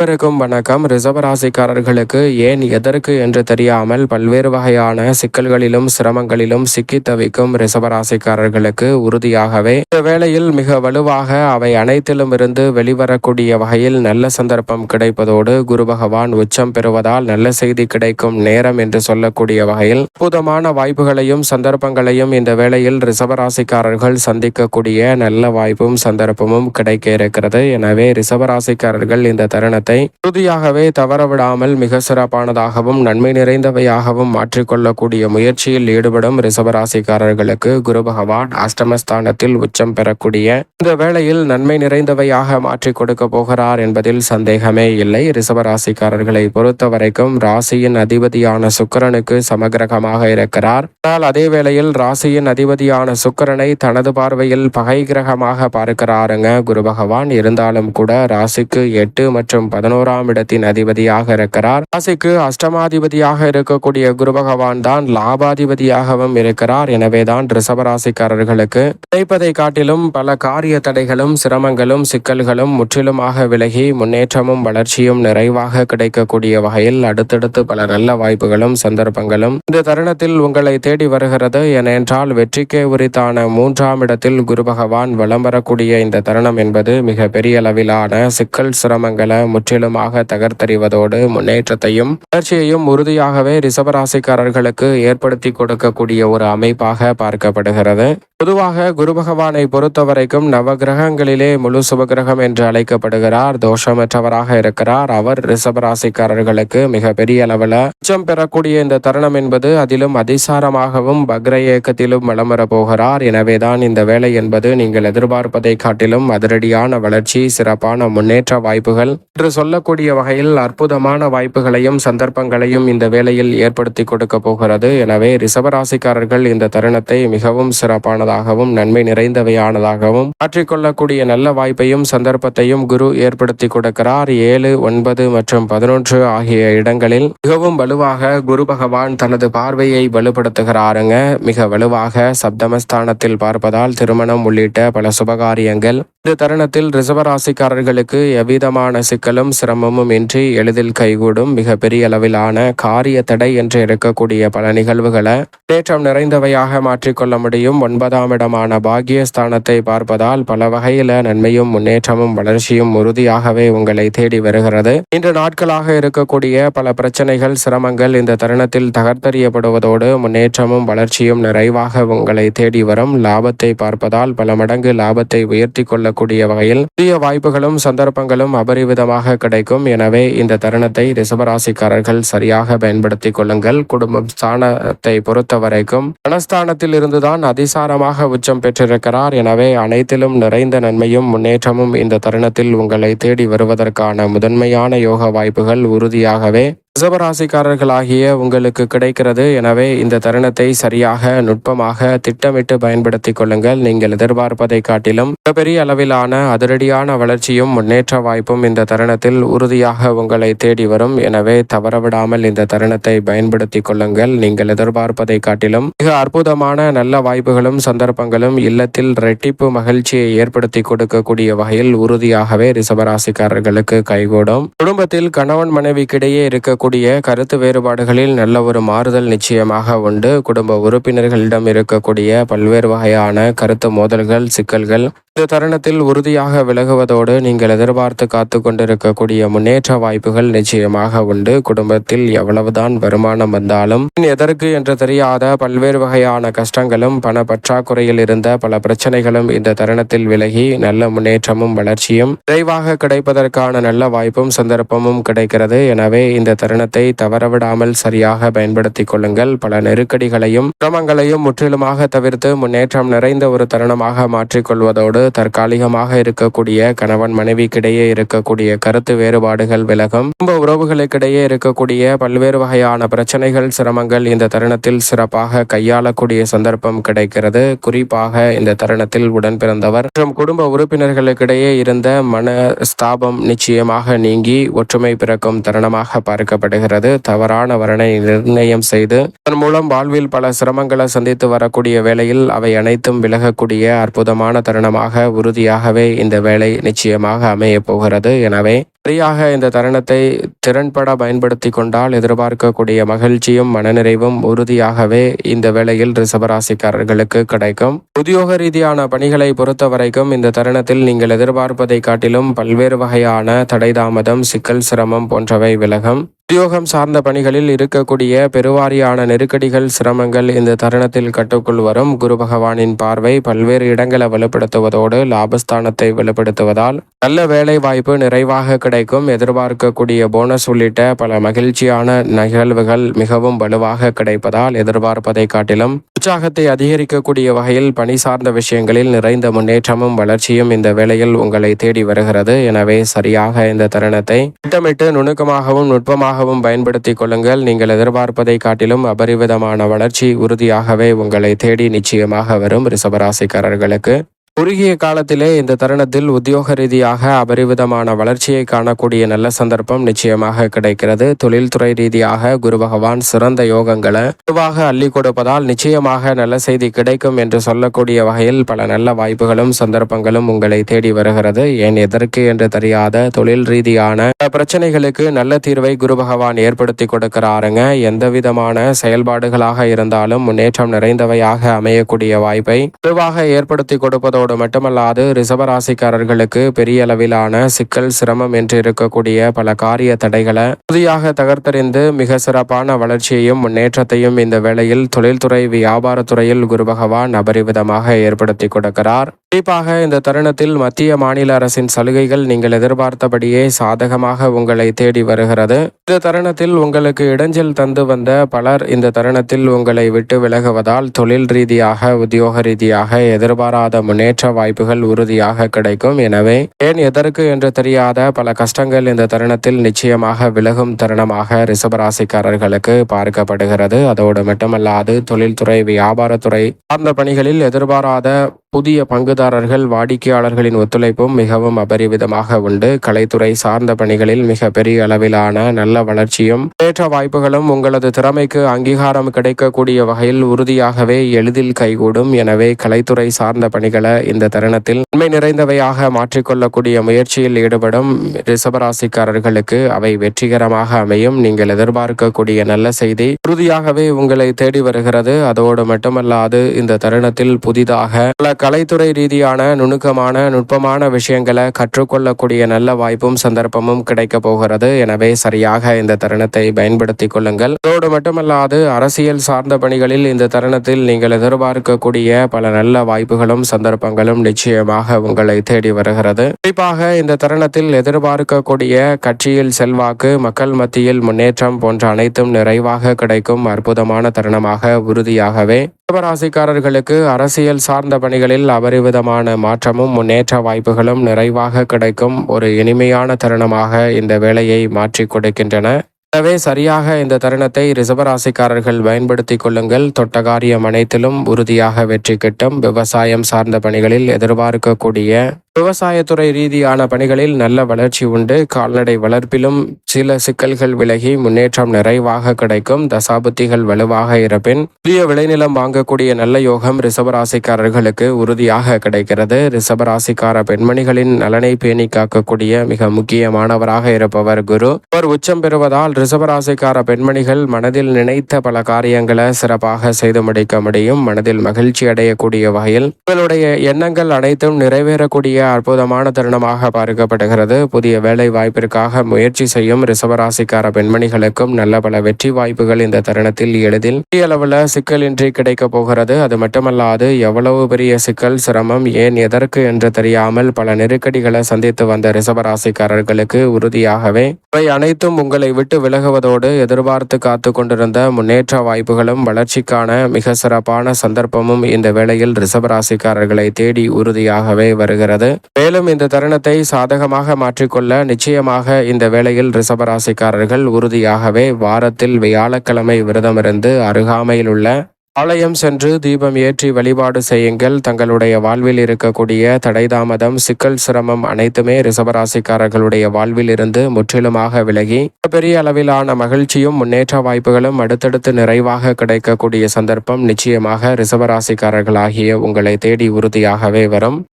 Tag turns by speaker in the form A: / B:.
A: அனைவருக்கும் வணக்கம். ரிசவராசிக்காரர்களுக்கு ஏன் எதற்கு என்று தெரியாமல் பல்வேறு வகையான சிக்கல்களிலும் சிரமங்களிலும் சிக்கி தவிக்கும் ரிசவராசிக்காரர்களுக்கு உறுதியாகவே இந்த வேளையில் மிக வலுவாக அவை அனைத்திலும் இருந்து வெளிவரக்கூடிய வகையில் நல்ல சந்தர்ப்பம் கிடைப்பதோடு குரு பகவான் உச்சம் பெறுவதால் நல்ல செய்தி கிடைக்கும் நேரம் என்று சொல்லக்கூடிய வகையில் அற்புதமான வாய்ப்புகளையும் சந்தர்ப்பங்களையும் இந்த வேளையில் ரிசவராசிக்காரர்கள் சந்திக்கக்கூடிய நல்ல வாய்ப்பும் சந்தர்ப்பமும் கிடைக்க இருக்கிறது. எனவே ரிசவராசிக்காரர்கள் இந்த தருணத்தை உறுதியாகவே தவறவிடாமல் மிக சிறப்பானதாகவும் நன்மை நிறைந்தவையாகவும் மாற்றிக்கொள்ளக்கூடிய முயற்சியில் ஈடுபடும் ரிசவராசிக்காரர்களுக்கு குரு பகவான் அஷ்டமஸ்தானத்தில் உச்சம் பெறக்கூடிய இந்த வேளையில் நன்மை நிறைந்தவையாக மாற்றி கொடுக்க போகிறார் என்பதில் சந்தேகமே இல்லை. ரிசவராசிக்காரர்களை பொறுத்த வரைக்கும் ராசியின் அதிபதியான சுக்கிரனுக்கு சமகிரகமாக இருக்கிறார். ஆனால் அதே வேளையில் ராசியின் அதிபதியான சுக்கிரனை தனது பார்வையில் பகை கிரகமாக பார்க்கிறாருங்க குரு பகவான். இருந்தாலும் கூட ராசிக்கு எட்டு மற்றும் பதினோராம் இடத்தின் அதிபதியாக இருக்கிறார். ராசிக்கு அஷ்டமாதிபதியாக இருக்கக்கூடிய குரு பகவான் தான் லாபாதிபதியாகவும் இருக்கிறார். எனவேதான் ரிசவராசிக்காரர்களுக்கு நினைப்பதை காட்டிலும் பல காரிய தடைகளும் சிரமங்களும் சிக்கல்களும் முற்றிலுமாக விலகி முன்னேற்றமும் வளர்ச்சியும் நிறைவாக கிடைக்கக்கூடிய வகையில் அடுத்தடுத்து பல நல்ல வாய்ப்புகளும் சந்தர்ப்பங்களும் இந்த தருணத்தில் உங்களை தேடி வருகிறது. ஏனென்றால் வெற்றிக்கே உரித்தான மூன்றாம் இடத்தில் குரு பகவான் வலம் வரக்கூடிய இந்த தருணம் என்பது மிக பெரிய அளவிலான சிக்கல் சிரமங்களை முற்றிலுமாக தகர்த்தறிவதோடு முன்னேற்றத்தையும் வளர்ச்சியையும் உறுதியாகவே ரிசவராசிக்காரர்களுக்கு ஏற்படுத்தி கொடுக்கக்கூடிய ஒரு அமைப்பாக பார்க்கப்படுகிறது. பொதுவாக குரு பகவானை பொறுத்தவரைக்கும் நவகிரகங்களிலே முழு சுபகிரகம் என்று அழைக்கப்படுகிறார் தோஷமற்றவராக இருக்கிறார். அவர் ரிசபராசிக்காரர்களுக்கு மிக பெரிய அளவில் உச்சம் பெறக்கூடிய இந்த தருணம் என்பது அதிலும் அதிசாரமாகவும் பக்ர இயக்கத்திலும் வலம் வரப் போகிறார். எனவேதான் இந்த வேலை என்பது நீங்கள் எதிர்பார்ப்பதை காட்டிலும் அதிரடியான வளர்ச்சி சிறப்பான முன்னேற்ற வாய்ப்புகள் என்று சொல்லக்கூடிய வகையில் அற்புதமான வாய்ப்புகளையும் சந்தர்ப்பங்களையும் இந்த வேளையில் ஏற்படுத்தி கொடுக்க போகிறது. எனவே ரிசவராசிக்காரர்கள் இந்த தருணத்தை மிகவும் சிறப்பானதாகவும் நன்மை நிறைந்தவையானதாகவும் மாற்றிக்கொள்ளக்கூடிய நல்ல வாய்ப்பையும் சந்தர்ப்பத்தையும் குரு ஏற்படுத்தி கொடுக்கிறார். ஏழு ஒன்பது மற்றும் பதினொன்று ஆகிய இடங்களில் மிகவும் வலுவாக குரு பகவான் தனது பார்வையை வலுப்படுத்துகிறாருங்க. மிக வலுவாக சப்தமஸ்தானத்தில் பார்ப்பதால் திருமணம் உள்ளிட்ட பல சுபகாரியங்கள். இந்த தருணத்தில் ரிசவராசிக்காரர்களுக்கு எவ்விதமான சிக்கலும் சிரமமும் இன்றி எளிதில் கைகூடும் மிக பெரிய அளவிலான காரிய தடை என்று இருக்கக்கூடிய பல நிகழ்வுகளை தேற்றம் நிறைந்தவையாக மாற்றிக்கொள்ள முடியும். ஒன்பதாம் இடமான பாக்கியஸ்தானத்தை பார்ப்பதால் பல வகையில நன்மையும் முன்னேற்றமும் வளர்ச்சியும் உறுதியாகவே உங்களை தேடி வருகிறது. இன்று நாட்களாக இருக்கக்கூடிய பல பிரச்சனைகள் சிரமங்கள் இந்த தருணத்தில் தகர்த்தறியப்படுவதோடு முன்னேற்றமும் வளர்ச்சியும் நிறைவாக உங்களை தேடி வரும். லாபத்தை பார்ப்பதால் பல மடங்கு லாபத்தை உயர்த்தி கொள்ளக்கூடிய வகையில் புதிய வாய்ப்புகளும் சந்தர்ப்பங்களும் அபரிவிதமாக கிடைக்கும். எனவே இந்த தருணத்தை ரிசபராசிக்காரர்கள் சரியாக பயன்படுத்திக் கொள்ளுங்கள். குடும்பம் ஸ்தானத்தை பொறுத்த வரைக்கும் மனஸ்தானத்தில் இருந்துதான் அதிசாரமாக உச்சம் பெற்றிருக்கிறார். எனவே அனைத்திலும் நிறைந்த நன்மையும் முன்னேற்றமும் இந்த தருணத்தில் உங்களை தேடி வருவதற்கான முதன்மையான யோக வாய்ப்புகள் உறுதியாகவே ரிசவராசிக்காரர்களாகிய உங்களுக்கு கிடைக்கிறது. எனவே இந்த தருணத்தை சரியாக நுட்பமாக திட்டமிட்டு பயன்படுத்திக் கொள்ளுங்கள். நீங்கள் எதிர்பார்ப்பதை காட்டிலும் மிகப்பெரிய அளவிலான அதிரடியான வளர்ச்சியும் முன்னேற்ற வாய்ப்பும் இந்த தருணத்தில் உறுதியாக உங்களை தேடி வரும். எனவே தவறவிடாமல் இந்த தருணத்தை பயன்படுத்திக் கொள்ளுங்கள். நீங்கள் எதிர்பார்ப்பதை காட்டிலும் மிக அற்புதமான நல்ல வாய்ப்புகளும் சந்தர்ப்பங்களும் இல்லத்தில் ரெட்டிப்பு மகிழ்ச்சியை ஏற்படுத்தி கொடுக்கக்கூடிய வகையில் உறுதியாகவே ரிசவராசிக்காரர்களுக்கு கைகூடும். குடும்பத்தில் கணவன் மனைவிக்கிடையே இருக்கக்கூடிய கருத்து வேறுபாடுகளில் நல்ல ஒரு மாறுதல் நிச்சயமாக உண்டு. குடும்ப உறுப்பினர்களிடம் இருக்கக்கூடிய பல்வேறு வகையான கருத்து மோதல்கள் சிக்கல்கள். இந்த தருணத்தில் உறுதியாக விலகுவதோடு நீங்கள் எதிர்பார்த்து காத்து கொண்டிருக்கக்கூடிய முன்னேற்ற வாய்ப்புகள் நிச்சயமாக உண்டு. குடும்பத்தில் எவ்வளவுதான் வருமானம் வந்தாலும் எதற்கு என்று தெரியாத பல்வேறு வகையான கஷ்டங்களும் பண பற்றாக்குறையில் இருந்த பல பிரச்சனைகளும் இந்த தருணத்தில் விலகி நல்ல முன்னேற்றமும் வளர்ச்சியும் விரைவாக கிடைப்பதற்கான நல்ல வாய்ப்பும் சந்தர்ப்பமும் கிடைக்கிறது. எனவே இந்த தருணத்தை தவறவிடாமல் சரியாக பயன்படுத்திக் கொள்ளுங்கள். பல நெருக்கடிகளையும் சிரமங்களையும் முற்றிலுமாக தவிர்த்து முன்னேற்றம் நிறைந்த ஒரு தருணமாக மாற்றிக்கொள்வதோடு தற்காலிகமாக இருக்கக்கூடிய கணவன் மனைவிக்கிடையே இருக்கக்கூடிய கருத்து வேறுபாடுகள் விலகும். குடும்ப உறவுகளுக்கிடையே இருக்கக்கூடிய பல்வேறு வகையான பிரச்சனைகள் சிரமங்கள் இந்த தருணத்தில் சிறப்பாக கையாளக்கூடிய சந்தர்ப்பம் கிடைக்கிறது. குறிப்பாக இந்த தருணத்தில் உடன் பிறந்தவர் மற்றும் குடும்ப உறுப்பினர்களுக்கிடையே இருந்த மன ஸ்தாபம் நிச்சயமாக நீங்கி ஒற்றுமை பிறக்கும் தருணமாக பார்க்க பார்க்கப்படுகிறது தவறான வரனை நிர்ணயம் செய்து அதன் மூலம் வாழ்வில் பல சிரமங்களை சந்தித்து வரக்கூடிய வேளையில் அவை அனைத்தும் விலகக்கூடிய அற்புதமான தருணமாக உறுதியாகவே இந்த வேலை நிச்சயமாக அமைய போகிறது. எனவே சரியாக இந்த தருணத்தை திறன்பட பயன்படுத்தி கொண்டால் எதிர்பார்க்கக்கூடிய மகிழ்ச்சியும் மனநிறைவும் உறுதியாகவே இந்த வேளையில் ரிசபராசிக்காரர்களுக்கு கிடைக்கும். உத்தியோக ரீதியான பணிகளை பொறுத்த வரைக்கும் இந்த தருணத்தில் நீங்கள் எதிர்பார்ப்பதை காட்டிலும் பல்வேறு வகையான தடை தாமதம் சிக்கல் சிரமம் போன்றவை விலகும். உத்தியோகம் சார்ந்த பணிகளில் இருக்கக்கூடிய பெருவாரியான நெருக்கடிகள் சிரமங்கள் இந்த தருணத்தில் கட்டுக்குள் வரும். குரு பகவானின் பார்வை பல்வேறு இடங்களை வலுப்படுத்துவதோடு லாபஸ்தானத்தை வலுப்படுத்துவதால் நல்ல வேலை வாய்ப்பு நிறைவாக கிடைக்கும். எதிர்பார்க்கக்கூடிய போனஸ் உள்ளிட்ட பல மகிழ்ச்சியான நிகழ்வுகள் மிகவும் வலுவாக கிடைப்பதால் எதிர்பார்ப்பதை காட்டிலும் உற்சாகத்தை அதிகரிக்கக்கூடிய வகையில் பணி சார்ந்த விஷயங்களில் நிறைந்த முன்னேற்றமும் வளர்ச்சியும் இந்த வேளையில் உங்களை தேடி வருகிறது. எனவே சரியாக இந்த தருணத்தை திட்டமிட்டு நுணுக்கமாகவும் நுட்பமாக சிறப்பாகவும் பயன்படுத்திக் கொள்ளுங்கள். நீங்கள் எதிர்பார்ப்பதை காட்டிலும் அபரிவிதமான வளர்ச்சி உறுதியாகவே உங்களை தேடி நிச்சயமாக வரும் ரிசபராசிக்காரர்களுக்கு குறுகிய காலத்திலே இந்த தருணத்தில் உத்தியோக ரீதியாக அபரிவிதமான வளர்ச்சியை காணக்கூடிய நல்ல சந்தர்ப்பம் நிச்சயமாக கிடைக்கிறது. தொழில்துறை ரீதியாக குரு பகவான் சிறந்த யோகங்களை பொதுவாக அள்ளி கொடுப்பதால் நிச்சயமாக நல்ல செய்தி கிடைக்கும் என்று சொல்லக்கூடிய வகையில் பல நல்ல வாய்ப்புகளும் சந்தர்ப்பங்களும் உங்களை தேடி வருகிறது. ஏன் எதற்கு என்று தெரியாத தொழில் ரீதியான பிரச்சனைகளுக்கு நல்ல தீர்வை குரு பகவான் ஏற்படுத்தி கொடுக்கிறாருங்க. எந்த விதமான செயல்பாடுகளாக இருந்தாலும் முன்னேற்றம் நிறைந்தவையாக அமையக்கூடிய வாய்ப்பை குருவாக ஏற்படுத்தி கொடுப்பதோடு அதோடு மட்டுமல்லாது ரிசவராசிக்காரர்களுக்கு பெரிய அளவிலான சிக்கல் சிரமம் என்று இருக்கக்கூடிய பல காரிய தடைகளை உறுதியாக தகர்த்தறிந்து மிக சிறப்பான வளர்ச்சியையும் முன்னேற்றத்தையும் இந்த வேளையில் தொழில்துறை வியாபாரத்துறையில் குரு பகவான் அபரிவிதமாக ஏற்படுத்தி கொடுக்கிறார். குறிப்பாக இந்த தருணத்தில் மத்திய மாநில அரசின் சலுகைகள் நீங்கள் எதிர்பார்த்தபடியே சாதகமாக உங்களை தேடி வருகிறது. இந்த தருணத்தில் உங்களுக்கு இடைஞ்சல் தந்து வந்த பலர் இந்த தருணத்தில் உங்களை விட்டு விலகுவதால் தொழில் ரீதியாக உத்தியோக ரீதியாக எதிர்பாராத முன்னேற்ற முன்னேற்ற வாய்ப்புகள் உறுதியாக கிடைக்கும். எனவே ஏன் எதற்கு என்று தெரியாத பல கஷ்டங்கள் இந்த தருணத்தில் நிச்சயமாக விலகும் தருணமாக ரிசபராசிக்காரர்களுக்கு பார்க்கப்படுகிறது. அதோடு மட்டுமல்லாது தொழில்துறை வியாபாரத்துறை சார்ந்த பணிகளில் எதிர்பாராத புதிய பங்குதாரர்கள் வாடிக்கையாளர்களின் ஒத்துழைப்பும் மிகவும் அபரிவிதமாக உண்டு. கலைத்துறை சார்ந்த பணிகளில் மிக பெரிய அளவிலான நல்ல வளர்ச்சியும் ஏற்ற வாய்ப்புகளும் உங்களது திறமைக்கு அங்கீகாரம் கிடைக்கக்கூடிய வகையில் உறுதியாகவே எளிதில் கைகூடும். எனவே கலைத்துறை சார்ந்த பணிகளை இந்த தருணத்தில் உண்மை நிறைந்தவையாக மாற்றிக்கொள்ளக்கூடிய முயற்சியில் ஈடுபடும் ரிசபராசிக்காரர்களுக்கு அவை வெற்றிகரமாக அமையும். நீங்கள் எதிர்பார்க்கக்கூடிய நல்ல செய்தி உறுதியாகவே உங்களை தேடி வருகிறது. அதோடு மட்டுமல்லாது இந்த தருணத்தில் புதிதாக பல கலைத்துறை ரீதியான நுணுக்கமான நுட்பமான விஷயங்களை கற்றுக்கொள்ளக்கூடிய நல்ல வாய்ப்பும் சந்தர்ப்பமும் கிடைக்க போகிறது. எனவே சரியாக இந்த தருணத்தை பயன்படுத்திக் கொள்ளுங்கள். அதோடு மட்டுமல்லாது அரசியல் சார்ந்த பணிகளில் இந்த தருணத்தில் நீங்கள் எதிர்பார்க்கக்கூடிய பல நல்ல வாய்ப்புகளும் சந்தர்ப்பங்களும் நிச்சயமாக உங்களை தேடி வருகிறது. குறிப்பாக இந்த தருணத்தில் எதிர்பார்க்கக்கூடிய கட்சியில் செல்வாக்கு மக்கள் மத்தியில் முன்னேற்றம் போன்ற அனைத்தும் நிறைவாக கிடைக்கும் அற்புதமான தருணமாக உறுதியாகவே. ராசிக்காரர்களுக்கு அரசியல் சார்ந்த பணிகள் பணிகளில் அபரிவிதமான மாற்றமும் முன்னேற்ற வாய்ப்புகளும் நிறைவாக கிடைக்கும் ஒரு இனிமையான தருணமாக இந்த வேலையை மாற்றி கொடுக்கின்றன. எனவே சரியாக இந்த தருணத்தை ரிசபராசிக்காரர்கள் பயன்படுத்திக் கொள்ளுங்கள். தொட்டகாரியம் அனைத்திலும் உறுதியாக வெற்றி கிட்டும். விவசாயம் சார்ந்த பணிகளில் எதிர்பார்க்கக்கூடிய விவசாயத்துறை ரீதியான பணிகளில் நல்ல வளர்ச்சி உண்டு. கால்நடை வளர்ப்பிலும் சில சிக்கல்கள் விலகி முன்னேற்றம் நிறைவாக கிடைக்கும். தசாபுத்திகள் வலுவாக இருப்பின் புதிய விளைநிலம் வாங்கக்கூடிய நல்ல யோகம் ரிசபராசிக்காரர்களுக்கு உறுதியாக கிடைக்கிறது. ரிசபராசிக்கார பெண்மணிகளின் நலனை பேணி காக்கக்கூடிய மிக முக்கியமானவராக இருப்பவர் குரு. அவர் உச்சம் பெறுவதால் ரிசபராசிக்கார பெண்மணிகள் மனதில் நினைத்த பல காரியங்களை சிறப்பாக செய்து முடிக்க முடியும். மனதில் மகிழ்ச்சி அடையக்கூடிய வகையில் உங்களுடைய எண்ணங்கள் அனைத்தும் நிறைவேறக்கூடிய அற்புதமான தருணமாக பார்க்கப்படுகிறது புதிய வேலை வாய்ப்பிற்காக முயற்சி செய்யும் ரிசவராசிக்கார பெண்மணிகளுக்கும் நல்ல பல வெற்றி வாய்ப்புகள் இந்த தருணத்தில் எளிதில் பெரிய அளவில் சிக்கலின்றி கிடைக்க போகிறது. அது மட்டுமல்லாது எவ்வளவு பெரிய சிக்கல் சிரமம் ஏன் எதற்கு என்று தெரியாமல் பல நெருக்கடிகளை சந்தித்து வந்த ரிசவராசிக்காரர்களுக்கு உறுதியாகவே இவை அனைத்தும் உங்களை விட்டு விலகுவதோடு எதிர்பார்த்து காத்து கொண்டிருந்த முன்னேற்ற வாய்ப்புகளும் வளர்ச்சிக்கான மிக சிறப்பான சந்தர்ப்பமும் இந்த வேளையில் ரிசவராசிக்காரர்களை தேடி உறுதியாகவே வருகிறது. மேலும் இந்த தருணத்தை சாதகமாக மாற்றிக்கொள்ள நிச்சயமாக இந்த வேளையில் ரிசபராசிக்காரர்கள் உறுதியாகவே வாரத்தில் வியாழக்கிழமை விரதமிருந்து அருகாமையில் உள்ள ஆலயம் சென்று தீபம் ஏற்றி வழிபாடு செய்யுங்கள். தங்களுடைய வாழ்வில் இருக்கக்கூடிய தடைதாமதம் சிக்கல் சிரமம் அனைத்துமே ரிசபராசிக்காரர்களுடைய வாழ்வில் இருந்து முற்றிலுமாக விலகி பெரிய அளவிலான மகிழ்ச்சியும் முன்னேற்ற வாய்ப்புகளும் அடுத்தடுத்து நிறைவாக கிடைக்கக்கூடிய சந்தர்ப்பம் நிச்சயமாக ரிசபராசிக்காரர்களாகிய உங்களை தேடி உறுதியாகவே வரும்.